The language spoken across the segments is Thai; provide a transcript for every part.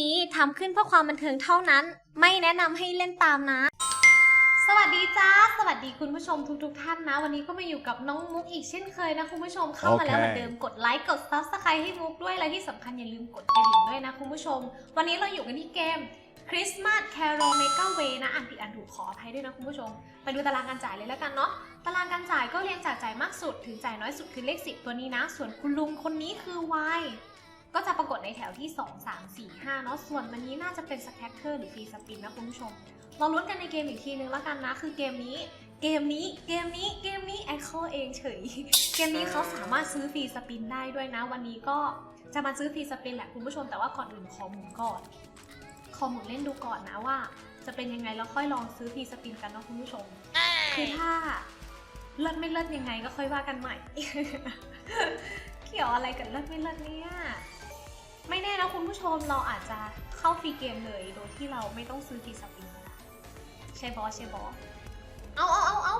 นี้ทำขึ้นเพื่อความบันเทิงเท่านั้น ไม่แนะนำให้เล่นตามนะ สวัสดีจ้า สวัสดีคุณผู้ชมทุกๆทท่านนะ วันนี้ก็มาอยู่กับน้องมุกอีกเช่นเคยนะคุณผู้ชมเข้ามาแล้วโอเคเหมือนเดิมกดไลค์กดซับสไครต์ให้มุกด้วยและที่สำคัญอย่าลืมกดกระดิ่งด้วยนะคุณผู้ชม วันนี้เราอยู่กันที่เกม Christmas Carol Mega Way นะอ่านผิดอ่านถูกขออภัยด้วยนะคุณผู้ชม ไปดูตารางการจ่ายเลยแล้วกันเนาะตารางการจ่ายก็เรียงจากจ่ายมากสุดถึงจ่ายน้อยสุดคือเลข 10 ตัวนี้นะ ส่วนคุณลุงคนนี้คือ Y ก็จะปรากฏในแถวที่ 2 3 4 5เนาะส่วนวันนี้น่าจะเป็นสแคตเตอร์หรือฟรีสปินนะคุณผู้ชมเราลุ้นกันในเกมอีกทีนึงแล้วกันนะ คือเกมนี้เกมนี้เกมนี้เกมนี้แอคเคเองเฉย เกมนี้เขาสามารถซื้อฟรีสปินได้ด้วยนะ วันนี้ก็จะมาซื้อฟรีสปินแหละคุณผู้ชมแต่ว่าก่อนอื่นขอหมุนก่อนขอหมุนเล่นดูก่อนนะว่า จะเป็นยังไงแล้วค่อยลองซื้อฟรีสปินกันนะคุณผู้ชมคือถ้าเลิศไม่เลิศยังไงก็ค่อยว่ากันใหม่ เกี่ยวอะไรกับเลิศไม่เลิศเนี่ย ไม่แน่นะคุณผู้ชมเราอาจจะเข้าฟรีเกมเลย โดยที่เราไม่ต้องซื้อฟรีสปินก็ได้ใช่บอสใช่บอสเอาเอาเอาเอา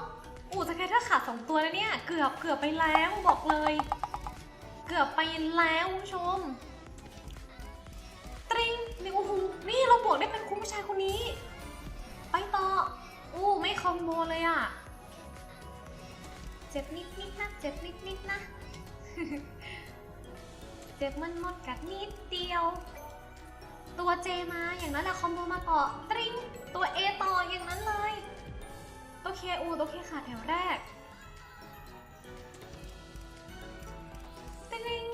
อู้จะแค่ถ้าขาดสองตัวแล้วเนี่ย เกือบเกือบไปแล้วบอกเลย เกือบไปแล้วคุณผู้ชมตริงนี่โอ้โหนี่เราบวกได้เป็นคุณผู้ชายคนนี้ ไปต่ออู้ไม่คอมโบเลยอะเจ็บนิดนิดนะเจ็บนิดนิดนะ เจ็บมันหมดกัดนิดเดียว ตัวเจมาอย่างนั้นแหละคอมโบมาต่อตริงตัว A ต่ออย่างนั้นเลย ตัวเคอูตัวเคขาดแถวแรกตริง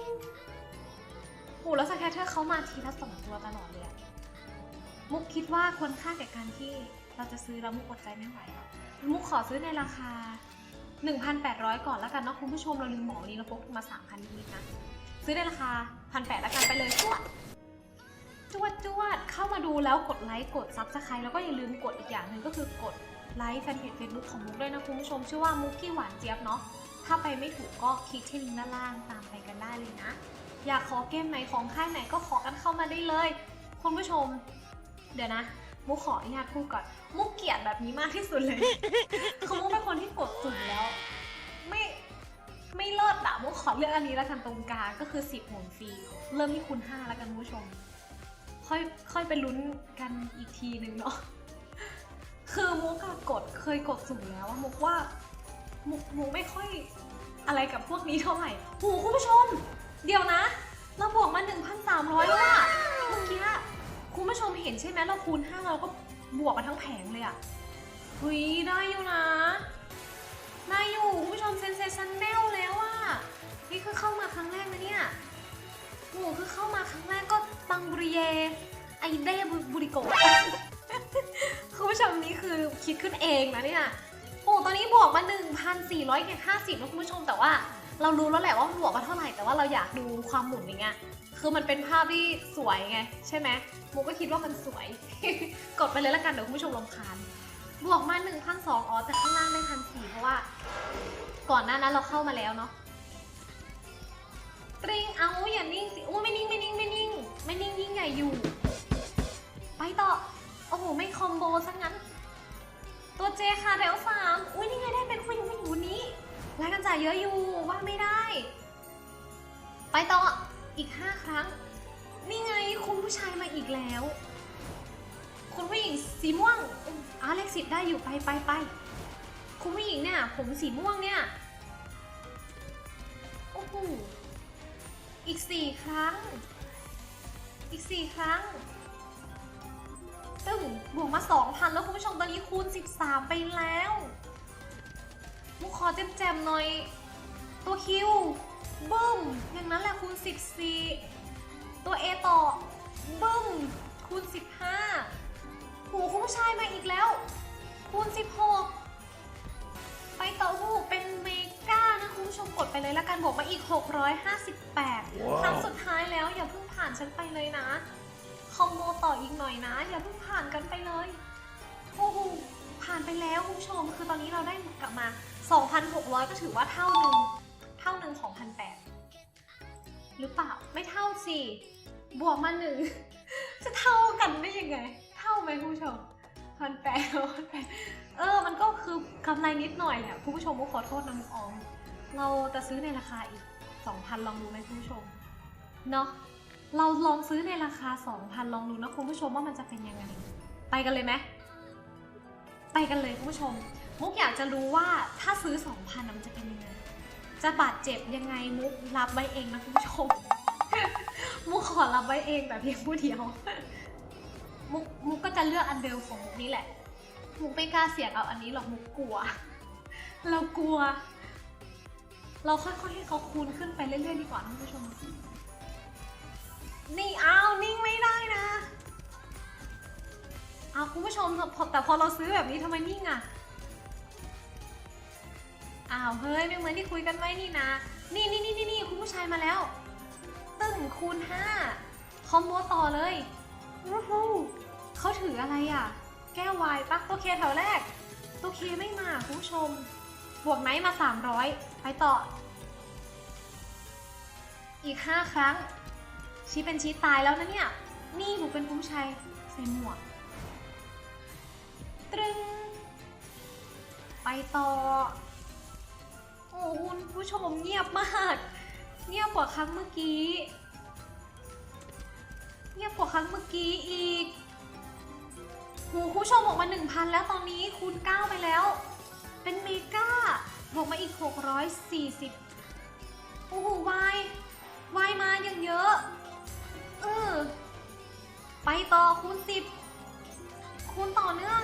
โอ้แล้วสแคทเตอร์เขามาทีละสองตัวตลอดเลยอะมุกคิดว่าควรค่าแก่การที่เราจะซื้อแล้วมุกอดใจไม่ไหวอะมุกขอซื้อในราคา 1,800 ก่อนแล้วกันเนาะคุณผู้ชมเราลืมบอกนี้เราพกมา 3,000นิดนะ ซื้อในราคา1,800แล้วกันไปเลยจวดจวดจวดเข้ามาดูแล้วกดไลค์กดซับสไครต์แล้วก็อย่าลืมกดอีกอย่างหนึ่งก็คือกดไลค์แฟนเพจเฟซบุ๊กของมุกด้วยนะคุณผู้ชมชื่อว่ามุกกี้หวานเจี๊ยบเนาะถ้าไปไม่ถูกก็คลิกที่ลิงก์ด้านล่างตามไปกันได้เลยนะ อยากขอเกมไหนของค่ายไหนก็ขอกันเข้ามาได้เลย คุณผู้ชม เดี๋ยวนะ มุกขออนุญาตพูดก่อน มุกเกลียดแบบนี้มากที่สุดเลยคือมุกเป็นคนที่กดสุ่มแล้ว ไม่ ไม่เลิศอะมุกขอเลือกอันนี้แล้วกันตรงกลางก็คือ10หมุนฟรีเริ่มที่คูณ5แล้วกันคุณผู้ชม ค่อยค่อยไปลุ้นกันอีกทีนึงเนาะคือมุกกดเคยกดสุ่มแล้วอะมุกว่ามุกมุกไม่ค่อยอะไรกับพวกนี้เท่าไหร่โหคุณผู้ชม เดี๋ยวนะ เราบวกมา 1,300แล้วอะเมื่อกี้คุณผู้ชมเห็นใช่ไหมเราคูณ5เราก็บวกมาทั้งแผงเลยอะเฮ้ยได้อยู่นะ ได้อยู่คุณผู้ชม นี่คือเข้ามาครั้งแรกนะเนี่ยโอ้โหคือเข้ามาครั้งแรกก็ตังบริเย ไอเดบุริโกะคุณผู้ชมนี่คือคิดขึ้นเองนะเนี่ย โอ้ตอนนี้บวกมา 1,400กับ50นะคุณผู้ชมแต่ว่าเรารู้แล้วแหละว่าบวกมาเท่าไหร่แต่ว่าเราอยากดูความหมุนอย่างเงี้ยคือมันเป็นภาพที่สวยไง ใช่ไหมมุกก็คิดว่ามันสวย กดไปเลยละกันเดี๋ยวคุณผู้ชมรำคาญบวกมา1 2 0 0อ๋อแต่ข้างล่างได้พันสี่เพราะว่า ก่อนหน้านั้นเราเข้ามาแล้วเนาะ เอาอย่านิ่งสิอู้ไม่นิ่งไม่นิ่งไม่นิ่ง ไม่นิ่งยิ่งใหญ่อยู่ ไปต่อ โอ้โห ไม่คอมโบซะงั้น ตัวเจค่ะแถวสามอุ้ยนี่ไงได้เป็นผู้หญิงผู้หญิงคนนี้รายกันจ่ายเยอะอยู่ว่าไม่ได้ ไปต่ออีก5ครั้ง นี่ไงคุณผู้ชายมาอีกแล้ว คุณผู้หญิงสีม่วงอาเลขสิบได้อยู่ไปไปไปคุณผู้หญิงเนี่ยผมสีม่วงเนี่ยโอ้โห อีกสี่ครั้ง อีกสี่ครั้ง ตึ้งบวกมาสองพันแล้วคุณผู้ชมตอนนี้คูณสิบสามไปแล้วมุกขอแจมๆหน่อย ตัวคิวบึ้ม อย่างนั้นแหละคูณ 14 ตัว A ต่อบึ้ม คูณ 15หูคุณผู้ชายมาอีกแล้ว คูณ 16 ผู้ชมกดไปเลยละกันบวกมาอีก 658 ครั้งสุดท้ายแล้วอย่าเพิ่งผ่านฉันไปเลยนะ คอมโบต่ออีกหน่อยนะ อย่าเพิ่งผ่านกันไปเลยโอ้โหผ่านไปแล้วคุณผู้ชม คือตอนนี้เราได้กลับมา 2,600 ก็ถือว่าเท่าหนึ่งเท่าหนึ่งของพันแปดหรือเปล่าไม่เท่าสิบวกมาหนึ่งจะเท่ากันได้ยังไง เท่าไหมคุณผู้ชมพันแปดพันแปดเออ มันก็คือกำไรนิดหน่อยแหละคุณผู้ชมก็ขอโทษนะมุกออม เราจะซื้อในราคาอีก 2,000 ลองดูไหมคุณผู้ชม เนาะเราลองซื้อในราคา 2,000 ลองดูนะคุณผู้ชมว่ามันจะเป็นยังไง ไปกันเลยไหมไปกันเลยคุณผู้ชม มุกอยากจะรู้ว่าถ้าซื้อ 2,000น่ะมันจะเป็นยังไง จะบาดเจ็บยังไงมุกรับไว้เองนะคุณผู้ชม มุกขอรับไว้เองแต่เพียงผู้เดียว มุกมุกก็จะเลือกอันเดิมของมุกนี่แหละ มุกไม่กล้าเสี่ยงเอาอันนี้หรอกมุกกลัว เรากลัว เราค่อยๆให้เขาคูณขึ้นไปเรื่อยๆดีกว่านะคุณผู้ชม นี่อ้าวนิ่งไม่ได้นะอ้าวคุณผู้ชมพอแต่พอเราซื้อแบบนี้ทำไมนิ่งอะอ้าวเฮ้ยไม่เหมือนที่คุยกันไว้นี่นะนี่นี่นี่นี่นี่คุณผู้ชายมาแล้ว ตึ้งคูณห้าคอมโบต่อเลยวู้ฮู้เขาถืออะไรอะแก้ววายปะตัวเคแถวแรก ตัวเคไม่มาคุณผู้ชม บวกไนท์มา 300 ไปต่อ อีก 5 ครั้ง ชี้เป็นชี้ตายแล้วนะเนี่ย นี่ผมเป็นคุณผู้ชายใส่หมวก ตรึง ไปต่อ โอ้คุณผู้ชมเงียบมาก เงียบกว่าครั้งเมื่อกี้ เงียบกว่าครั้งเมื่อกี้อีกหูคุณผู้ชมออกมา 1,000 แล้วตอนนี้คูณ9ไปแล้ว เป็นเมกา กมาอีก 640 โอ้โหวายวายมาอย่างเยอะเออไปต่อคูณ10 คูณต่อเนื่อง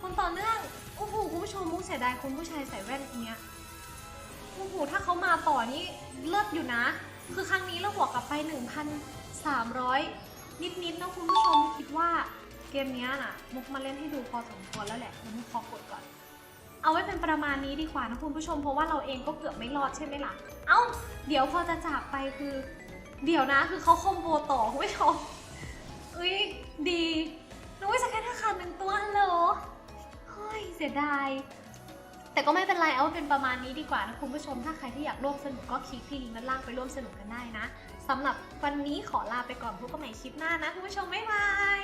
คูณต่อเนื่อง โอ้โหคุณผู้ชมมุกเสียดายคุณผู้ชายใส่แว่นเนี้ยโอ้โหถ้าเขามาต่อนี่เลิศอยู่นะ คือครั้งนี้เราบวกกลับไป 1,300 นิดๆนะคุณผู้ชมคิดว่าเกมเนี้ยน่ะ มุกมาเล่นให้ดูพอสมควรแล้วแหละเดี๋ยวมุกขอกดก่อน เอาไว้เป็นประมาณนี้ดีกว่านะคุณผู้ชม เพราะว่าเราเองก็เกือบไม่รอดใช่ไหมล่ะ เอ้า เดี๋ยวพอจะจากไปคือ เดี๋ยวนะ คือเขาคอมโบต่อคุณผู้ชมเอ้ยดีนึกว่าจะแค่ท่าขาดหนึ่งตัวฮัลโหลเฮ้ยเสียดายแต่ก็ไม่เป็นไรเอาเป็นประมาณนี้ดีกว่านะคุณผู้ชม ถ้าใครที่อยากร่วมสนุกก็คลิกที่ลิงก์ด้านล่างไปร่วมสนุกกันได้นะสำหรับวันนี้ขอลาไปก่อนพบกันใหม่คลิปหน้านะคุณผู้ชมบ๊ายบาย